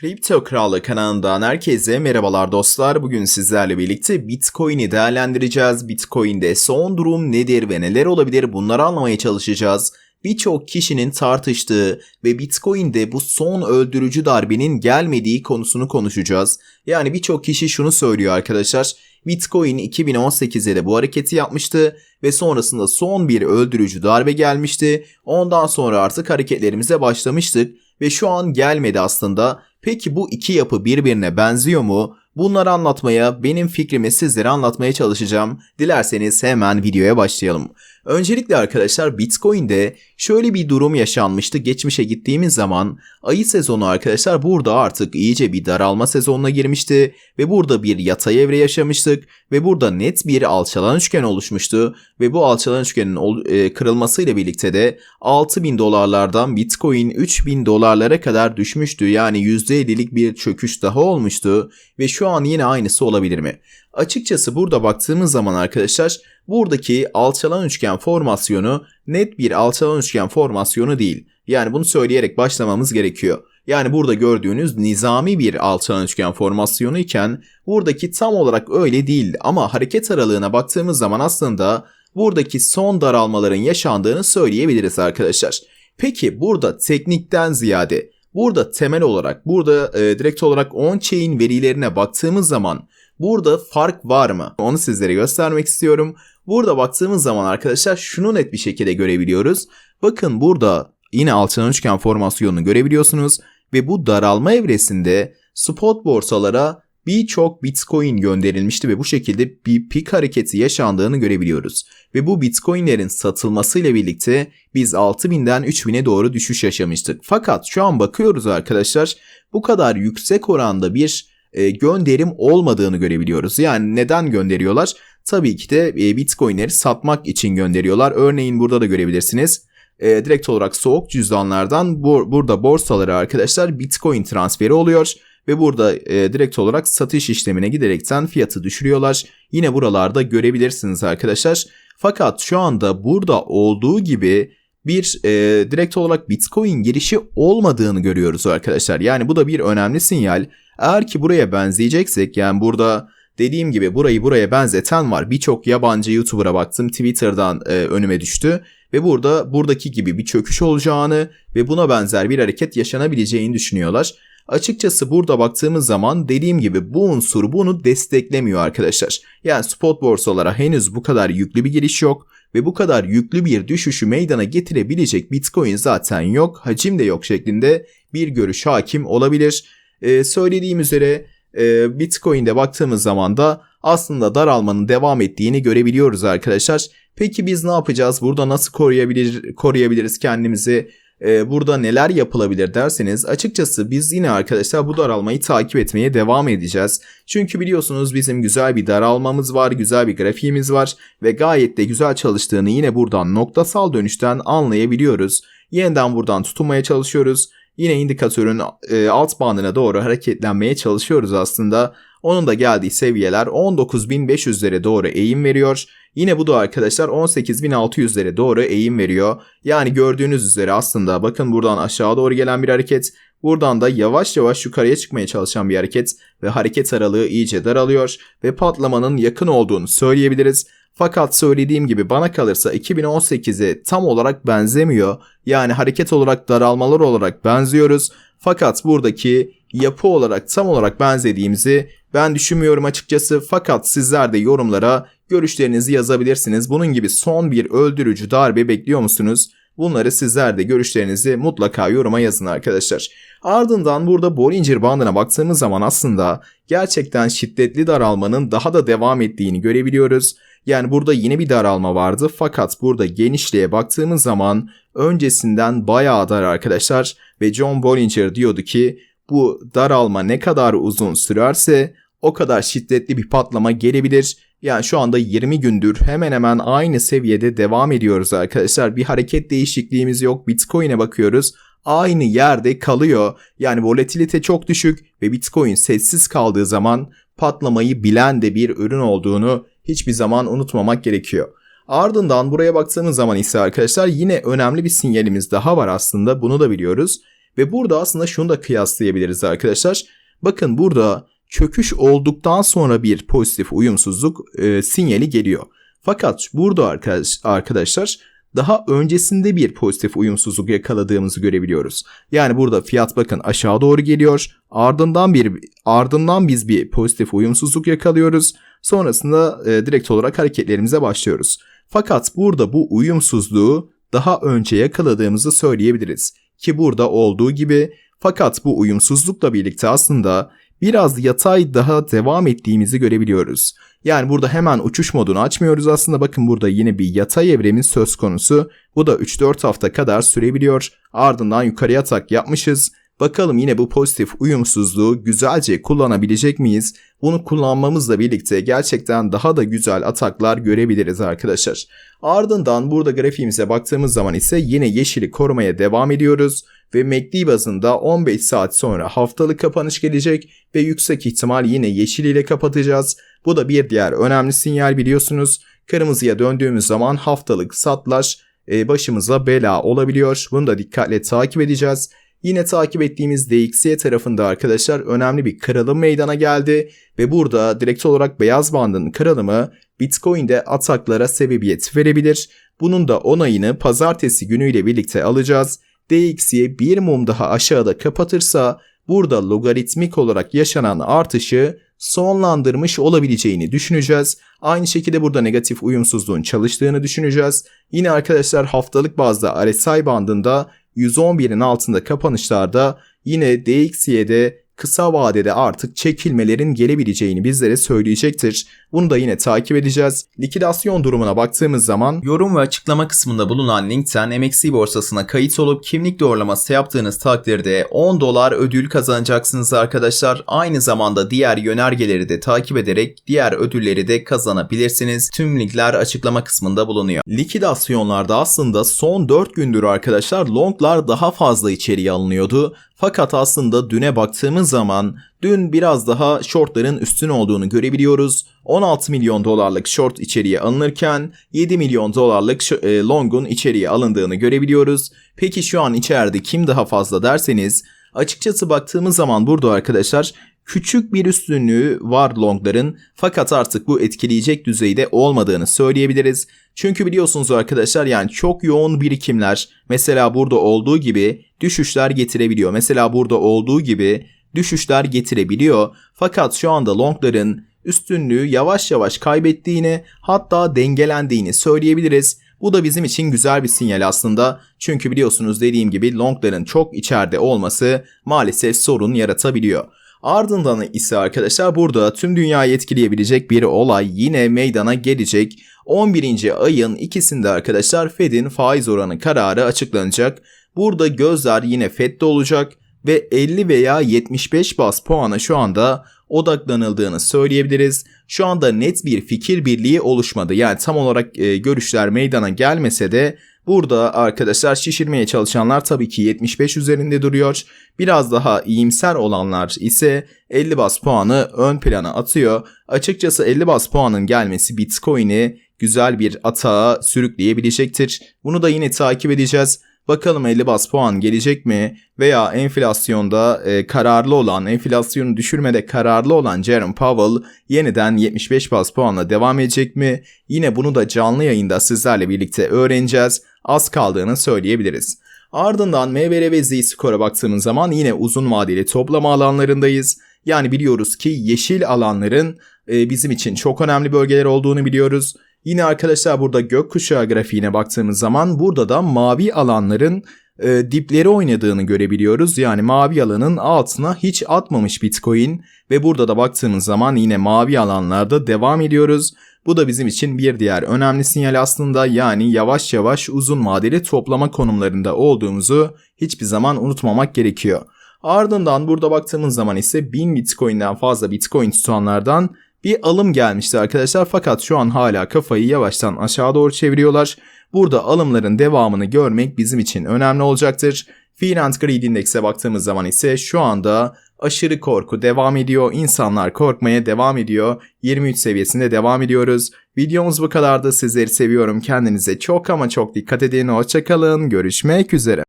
Kripto Kralı kanalından herkese merhabalar dostlar. Bugün sizlerle birlikte Bitcoin'i değerlendireceğiz. Bitcoin'de son durum nedir ve neler olabilir bunları anlamaya çalışacağız. Birçok kişinin tartıştığı ve Bitcoin'de bu son öldürücü darbenin gelmediği konusunu konuşacağız. Yani birçok kişi şunu söylüyor arkadaşlar. Bitcoin 2018'de de bu hareketi yapmıştı ve sonrasında son bir öldürücü darbe gelmişti. Ondan sonra artık hareketlerimize başlamıştık ve şu an gelmedi aslında. Peki bu iki yapı birbirine benziyor mu? Bunları anlatmaya, benim fikrimi sizlere anlatmaya çalışacağım. Dilerseniz hemen videoya başlayalım. Öncelikle arkadaşlar Bitcoin'de şöyle bir durum yaşanmıştı. Geçmişe gittiğimiz zaman ayı sezonu arkadaşlar burada artık iyice bir daralma sezonuna girmişti ve burada bir yatay evre yaşamıştık ve burada net bir alçalan üçgen oluşmuştu ve bu alçalan üçgenin e, kırılmasıyla birlikte de 6000 dolarlardan Bitcoin 3000 dolarlara kadar düşmüştü. Yani %50'lik bir çöküş daha olmuştu ve şu an yine aynısı olabilir mi? Açıkçası burada baktığımız zaman arkadaşlar buradaki alçalan üçgen formasyonu net bir alçalan üçgen formasyonu değil. Yani bunu söyleyerek başlamamız gerekiyor. Yani burada gördüğünüz nizami bir alçalan üçgen formasyonu iken buradaki tam olarak öyle değil ama hareket aralığına baktığımız zaman aslında buradaki son daralmaların yaşandığını söyleyebiliriz arkadaşlar. Peki burada teknikten ziyade burada temel olarak burada e, direkt olarak on-chain verilerine baktığımız zaman Burada fark var mı? Onu sizlere göstermek istiyorum. Burada baktığımız zaman arkadaşlar şunu net bir şekilde görebiliyoruz. Bakın burada yine alçalan üçgen formasyonunu görebiliyorsunuz ve bu daralma evresinde spot borsalara birçok bitcoin gönderilmişti ve bu şekilde bir pik hareketi yaşandığını görebiliyoruz. Ve bu bitcoinlerin satılmasıyla birlikte biz 6000'den 3000'e doğru düşüş yaşamıştık. Fakat şu an bakıyoruz arkadaşlar bu kadar yüksek oranda bir e, gönderim olmadığını görebiliyoruz. Yani neden gönderiyorlar? Tabii ki de e, Bitcoin'leri satmak için gönderiyorlar. Örneğin burada da görebilirsiniz. E, direkt olarak soğuk cüzdanlardan bu, burada borsalara arkadaşlar Bitcoin transferi oluyor ve burada e, direkt olarak satış işlemine giderekten fiyatı düşürüyorlar. Yine buralarda görebilirsiniz arkadaşlar. Fakat şu anda burada olduğu gibi bir e, direkt olarak Bitcoin girişi olmadığını görüyoruz arkadaşlar. Yani bu da bir önemli sinyal. Eğer ki buraya benzeyeceksek yani burada dediğim gibi burayı buraya benzeten var. Birçok yabancı YouTuber'a baktım Twitter'dan e, önüme düştü ve burada buradaki gibi bir çöküş olacağını ve buna benzer bir hareket yaşanabileceğini düşünüyorlar. Açıkçası burada baktığımız zaman dediğim gibi bu unsur bunu desteklemiyor arkadaşlar. Yani spot borsalara henüz bu kadar yüklü bir giriş yok ve bu kadar yüklü bir düşüşü meydana getirebilecek Bitcoin zaten yok, hacim de yok şeklinde bir görüş hakim olabilir. Ee, söylediğim üzere e, Bitcoin'de baktığımız zaman da aslında daralmanın devam ettiğini görebiliyoruz arkadaşlar. Peki biz ne yapacağız? Burada nasıl koruyabilir, koruyabiliriz kendimizi? Ee, burada neler yapılabilir derseniz açıkçası biz yine arkadaşlar bu daralmayı takip etmeye devam edeceğiz. Çünkü biliyorsunuz bizim güzel bir daralmamız var, güzel bir grafiğimiz var ve gayet de güzel çalıştığını yine buradan noktasal dönüşten anlayabiliyoruz. Yeniden buradan tutunmaya çalışıyoruz. Yine indikatörün e, alt bandına doğru hareketlenmeye çalışıyoruz aslında. Onun da geldiği seviyeler 19.500'lere doğru eğim veriyor. Yine bu da arkadaşlar 18.600'lere doğru eğim veriyor. Yani gördüğünüz üzere aslında bakın buradan aşağı doğru gelen bir hareket. Buradan da yavaş yavaş yukarıya çıkmaya çalışan bir hareket ve hareket aralığı iyice daralıyor ve patlamanın yakın olduğunu söyleyebiliriz. Fakat söylediğim gibi bana kalırsa 2018'e tam olarak benzemiyor. Yani hareket olarak daralmalar olarak benziyoruz. Fakat buradaki yapı olarak tam olarak benzediğimizi ben düşünmüyorum açıkçası. Fakat sizler de yorumlara görüşlerinizi yazabilirsiniz. Bunun gibi son bir öldürücü darbe bekliyor musunuz? Bunları sizler de görüşlerinizi mutlaka yoruma yazın arkadaşlar. Ardından burada Bollinger bandına baktığımız zaman aslında gerçekten şiddetli daralmanın daha da devam ettiğini görebiliyoruz. Yani burada yine bir daralma vardı fakat burada genişliğe baktığımız zaman öncesinden bayağı dar arkadaşlar ve John Bollinger diyordu ki bu daralma ne kadar uzun sürerse o kadar şiddetli bir patlama gelebilir. Yani şu anda 20 gündür hemen hemen aynı seviyede devam ediyoruz arkadaşlar. Bir hareket değişikliğimiz yok. Bitcoin'e bakıyoruz. Aynı yerde kalıyor. Yani volatilite çok düşük ve Bitcoin sessiz kaldığı zaman patlamayı bilen de bir ürün olduğunu hiçbir zaman unutmamak gerekiyor. Ardından buraya baktığımız zaman ise arkadaşlar yine önemli bir sinyalimiz daha var aslında bunu da biliyoruz. Ve burada aslında şunu da kıyaslayabiliriz arkadaşlar. Bakın burada çöküş olduktan sonra bir pozitif uyumsuzluk e, sinyali geliyor. Fakat burada arkadaş, arkadaşlar daha öncesinde bir pozitif uyumsuzluk yakaladığımızı görebiliyoruz. Yani burada fiyat bakın aşağı doğru geliyor. Ardından bir ardından biz bir pozitif uyumsuzluk yakalıyoruz. Sonrasında e, direkt olarak hareketlerimize başlıyoruz. Fakat burada bu uyumsuzluğu daha önce yakaladığımızı söyleyebiliriz. Ki burada olduğu gibi fakat bu uyumsuzlukla birlikte aslında biraz yatay daha devam ettiğimizi görebiliyoruz. Yani burada hemen uçuş modunu açmıyoruz aslında bakın burada yine bir yatay evremin söz konusu. Bu da 3-4 hafta kadar sürebiliyor. Ardından yukarıya tak yapmışız. Bakalım yine bu pozitif uyumsuzluğu güzelce kullanabilecek miyiz? Bunu kullanmamızla birlikte gerçekten daha da güzel ataklar görebiliriz arkadaşlar. Ardından burada grafiğimize baktığımız zaman ise yine yeşili korumaya devam ediyoruz ve MACD bazında 15 saat sonra haftalık kapanış gelecek ve yüksek ihtimal yine yeşil ile kapatacağız. Bu da bir diğer önemli sinyal biliyorsunuz. Kırmızıya döndüğümüz zaman haftalık satlar e, başımıza bela olabiliyor. Bunu da dikkatle takip edeceğiz. Yine takip ettiğimiz DXY tarafında arkadaşlar önemli bir kırılım meydana geldi ve burada direkt olarak beyaz bandın kırılımı Bitcoin'de ataklara sebebiyet verebilir. Bunun da onayını pazartesi günüyle birlikte alacağız. DXY bir mum daha aşağıda kapatırsa burada logaritmik olarak yaşanan artışı sonlandırmış olabileceğini düşüneceğiz. Aynı şekilde burada negatif uyumsuzluğun çalıştığını düşüneceğiz. Yine arkadaşlar haftalık bazda RSI bandında 111'in altında kapanışlarda yine DXY'de kısa vadede artık çekilmelerin gelebileceğini bizlere söyleyecektir. Bunu da yine takip edeceğiz. Likidasyon durumuna baktığımız zaman yorum ve açıklama kısmında bulunan linkten MXC borsasına kayıt olup kimlik doğrulaması yaptığınız takdirde 10 dolar ödül kazanacaksınız arkadaşlar. Aynı zamanda diğer yönergeleri de takip ederek diğer ödülleri de kazanabilirsiniz. Tüm linkler açıklama kısmında bulunuyor. Likidasyonlarda aslında son 4 gündür arkadaşlar longlar daha fazla içeriye alınıyordu. Fakat aslında düne baktığımız zaman dün biraz daha shortların üstün olduğunu görebiliyoruz. 16 milyon dolarlık short içeriye alınırken 7 milyon dolarlık e, long'un içeriye alındığını görebiliyoruz. Peki şu an içeride kim daha fazla derseniz açıkçası baktığımız zaman burada arkadaşlar küçük bir üstünlüğü var longların fakat artık bu etkileyecek düzeyde olmadığını söyleyebiliriz. Çünkü biliyorsunuz arkadaşlar yani çok yoğun birikimler mesela burada olduğu gibi düşüşler getirebiliyor. Mesela burada olduğu gibi düşüşler getirebiliyor. Fakat şu anda longların üstünlüğü yavaş yavaş kaybettiğini hatta dengelendiğini söyleyebiliriz. Bu da bizim için güzel bir sinyal aslında. Çünkü biliyorsunuz dediğim gibi longların çok içeride olması maalesef sorun yaratabiliyor. Ardından ise arkadaşlar burada tüm dünyayı etkileyebilecek bir olay yine meydana gelecek. 11. ayın ikisinde arkadaşlar Fed'in faiz oranı kararı açıklanacak. Burada gözler yine Fed'de olacak ve 50 veya 75 bas puana şu anda odaklanıldığını söyleyebiliriz. Şu anda net bir fikir birliği oluşmadı. Yani tam olarak e, görüşler meydana gelmese de burada arkadaşlar şişirmeye çalışanlar tabii ki 75 üzerinde duruyor. Biraz daha iyimser olanlar ise 50 bas puanı ön plana atıyor. Açıkçası 50 bas puanın gelmesi Bitcoin'i güzel bir atağa sürükleyebilecektir. Bunu da yine takip edeceğiz. Bakalım 50 bas puan gelecek mi? Veya enflasyonda e, kararlı olan, enflasyonu düşürmede kararlı olan Jerome Powell yeniden 75 bas puanla devam edecek mi? Yine bunu da canlı yayında sizlerle birlikte öğreneceğiz. Az kaldığını söyleyebiliriz. Ardından MBR ve Z-Score'a baktığımız zaman yine uzun vadeli toplama alanlarındayız. Yani biliyoruz ki yeşil alanların e, bizim için çok önemli bölgeler olduğunu biliyoruz. Yine arkadaşlar burada gökkuşağı grafiğine baktığımız zaman burada da mavi alanların e, dipleri oynadığını görebiliyoruz. Yani mavi alanın altına hiç atmamış Bitcoin ve burada da baktığımız zaman yine mavi alanlarda devam ediyoruz. Bu da bizim için bir diğer önemli sinyal aslında yani yavaş yavaş uzun vadeli toplama konumlarında olduğumuzu hiçbir zaman unutmamak gerekiyor. Ardından burada baktığımız zaman ise 1000 Bitcoin'den fazla Bitcoin tutanlardan bir alım gelmişti arkadaşlar fakat şu an hala kafayı yavaştan aşağı doğru çeviriyorlar. Burada alımların devamını görmek bizim için önemli olacaktır. Fear and Greed Index'e baktığımız zaman ise şu anda aşırı korku devam ediyor. İnsanlar korkmaya devam ediyor. 23 seviyesinde devam ediyoruz. Videomuz bu kadardı. Sizleri seviyorum. Kendinize çok ama çok dikkat edin. Hoşçakalın. Görüşmek üzere.